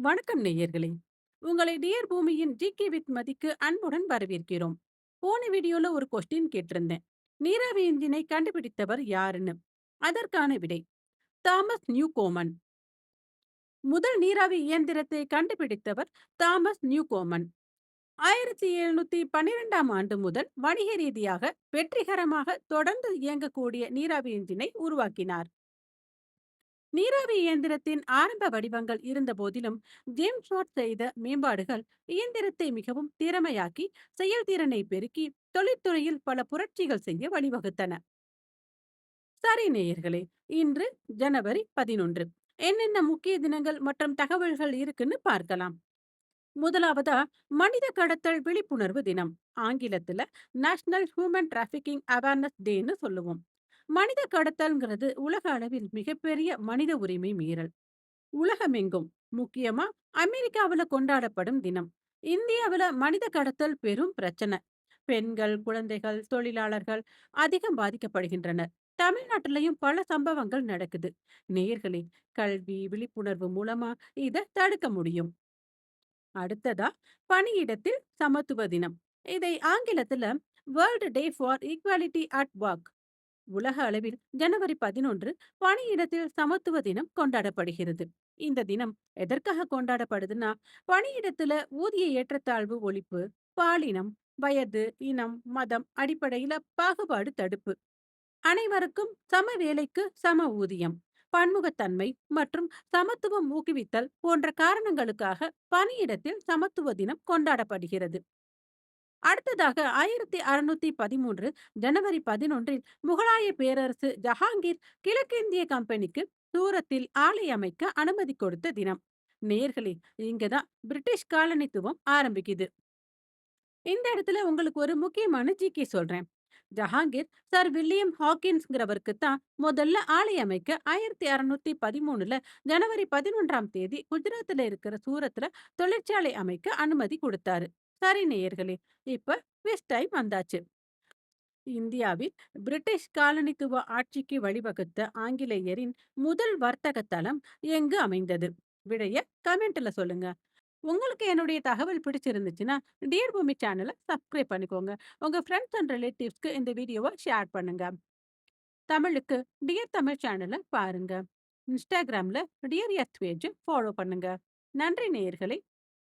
வணக்கம் நேயர்களே! உங்களை டியர் பூமியின் ஜிகே வித் மதிக்கு அன்புடன் வரவேற்கிறோம். போன வீடியோல ஒரு கொஸ்டின் கேட்டிருந்தேன். நீராவி இன்ஜினை கண்டுபிடித்தவர் யாருன்னு. அதற்கான விடை தாமஸ் நியூ கோமன் முதல் நீராவி இயந்திரத்தை கண்டுபிடித்தவர் தாமஸ் நியூகோமன். 1712ஆம் ஆண்டு முதல் வணிக ரீதியாக வெற்றிகரமாக தொடர்ந்து இயங்கக்கூடிய நீராவி இன்ஜினை உருவாக்கினார். நீராவி இயந்திரத்தின் ஆரம்ப வடிவங்கள் இருந்தபோதிலும், ஜேம்ஸ் வாட் செய்த மேம்பாடுகள் இயந்திரத்தை மிகவும் திறமையாக்கி, செயல்திறனை பெருக்கி, தொழில்துறையில் பல புரட்சிகள் செய்ய வழிவகுத்தன. சரி நேயர்களே, இன்று ஜனவரி 11. என்னென்ன முக்கிய தினங்கள் மற்றும் தகவல்கள் இருக்குன்னு பார்க்கலாம். முதலாவதா மனித கடத்தல் விழிப்புணர்வு தினம். ஆங்கிலத்துல நேஷனல் ஹியூமன் டிராஃபிக்கிங் அவேர்னஸ் டேன்னு சொல்லுவோம். மனித கடத்தல்ங்கிறது உலக அளவில் மிகப்பெரிய மனித உரிமை மீறல். உலகமெங்கும், முக்கியமா அமெரிக்காவுல கொண்டாடப்படும் தினம். இந்தியாவுல மனித கடத்தல் பெரும் பிரச்சனை. பெண்கள், குழந்தைகள், தொழிலாளர்கள் அதிகம் பாதிக்கப்படுகின்றனர். தமிழ்நாட்டிலையும் பல சம்பவங்கள் நடக்குது. நேயர்களே, கல்வி, விழிப்புணர்வு மூலமா இத தடுக்க முடியும். அடுத்ததா பணியிடத்தில் சமத்துவ தினம். இதை ஆங்கிலத்துல world day for equality at work உலக அளவில் ஜனவரி 11 பணியிடத்தில் சமத்துவ தினம் கொண்டாடப்படுகிறது. இந்த தினம் எதற்காக கொண்டாடப்படுதுன்னா, பணியிடத்துல ஊதிய ஏற்றத்தாழ்வு ஒழிப்பு, பாலினம், வயது, இனம், மதம் அடிப்படையில பாகுபாடு தடுப்பு, அனைவருக்கும் சம வேலைக்கு சம ஊதியம், பன்முகத்தன்மை மற்றும் சமத்துவம் ஊக்குவித்தல் போன்ற காரணங்களுக்காக பணியிடத்தில் சமத்துவ தினம் கொண்டாடப்படுகிறது. அடுத்ததாக 1613 ஜனவரி 11இல் முகலாய பேரரசு ஜஹாங்கீர் கிழக்கிந்திய கம்பெனிக்கு சூரத்தில் ஆலை அமைக்க அனுமதி கொடுத்த தினம். நேர்களே இங்கதான் பிரிட்டிஷ் காலனித்துவம் ஆரம்பிக்குது. இந்த இடத்துல உங்களுக்கு ஒரு முக்கியமான ஜிகே சொல்றேன். ஜஹாங்கீர் சர் வில்லியம் ஹாக்கின்ஸ்ங்கிறவருக்கு தான் முதல்ல ஆலை அமைக்க 1613ல ஜனவரி 11ஆம் தேதி குஜராத்ல இருக்கிற சூரத்ல தொழிற்சாலை அமைக்க அனுமதி கொடுத்தாரு சரி நேயர்களே, இப்ப குவிஸ் டைம் வந்தாச்சு. இந்தியாவில் பிரிட்டிஷ் காலனித்துவ ஆட்சிக்கு வழிவகுத்த ஆங்கிலேயரின் முதல் வர்த்தக தளம் எங்கு அமைந்தது? விடைய கமெண்ட்ல சொல்லுங்க. உங்களுக்கு என்னுடைய தகவல் பிடிச்சிருந்துச்சுன்னா, டியர் பூமி சேனலை சப்ஸ்கிரைப் பண்ணிக்கோங்க. உங்க ஃப்ரெண்ட்ஸ் அண்ட் ரிலேட்டிவ்ஸ்க்கு இந்த வீடியோவை ஷேர் பண்ணுங்க. தமிழுக்கு டியர் தமிழ் சேனலை பாருங்க. இன்ஸ்டாகிராம்ல டியர் எர்த் பேஜ ஃபாலோ பண்ணுங்க. நன்றி நேயர்களை